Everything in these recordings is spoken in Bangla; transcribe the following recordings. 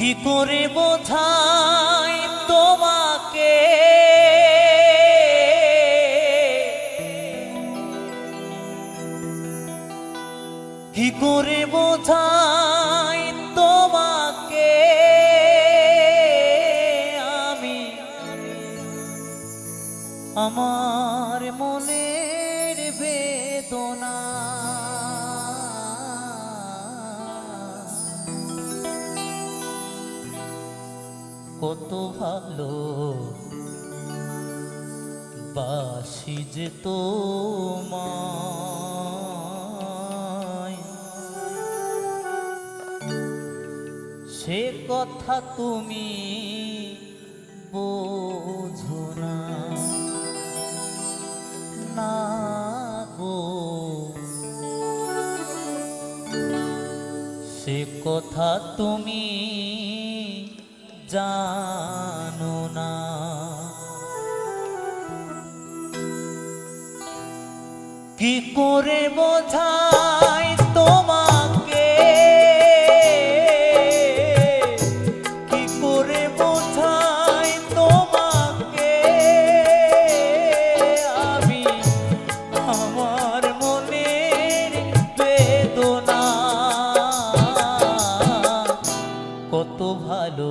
কি করে বোঝাই কত ভালো। বাসি যে তোমায়। সে কথা তুমি বোঝো না। সে কথা তুমি জানো না। কি করে বোঝাই তোমাকে? কি করে বোঝাই তোমাকে? আমি আমার মনের বেদনা। কত ভালো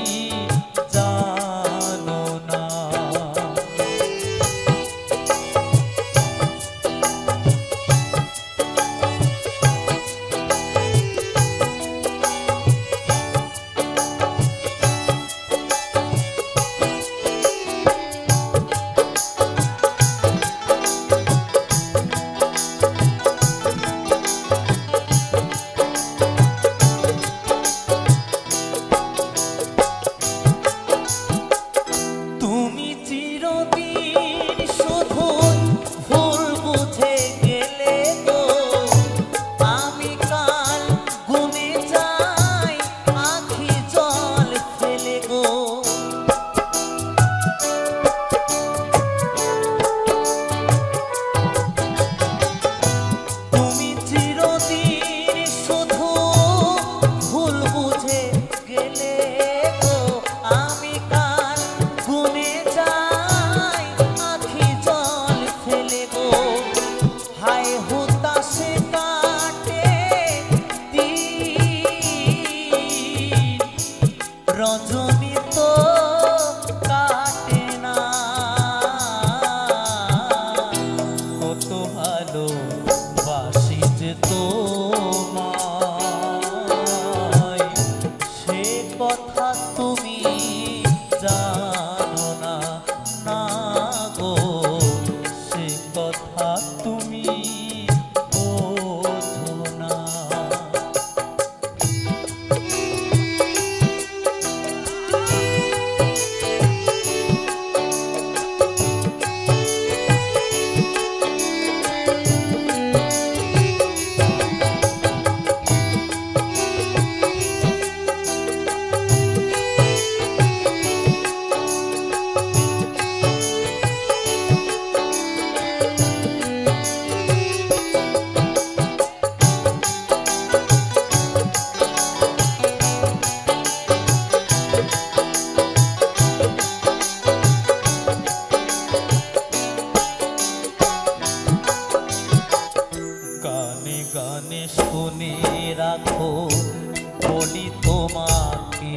you'll be রজনী তো গানে শুনে রাখো বলি তোমাকে।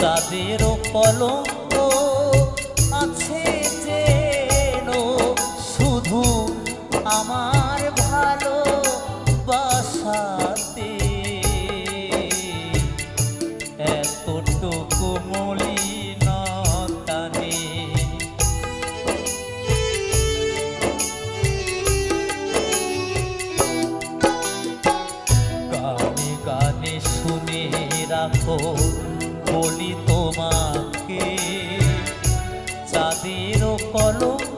চাঁদেরও কলঙ্ক আছে যেন শুধু আমার চাঁদের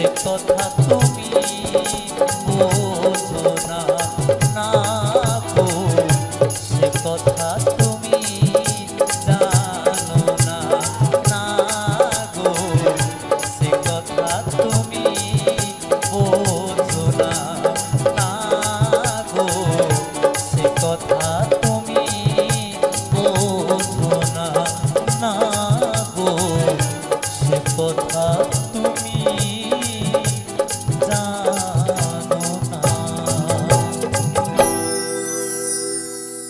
সে কথা তুমি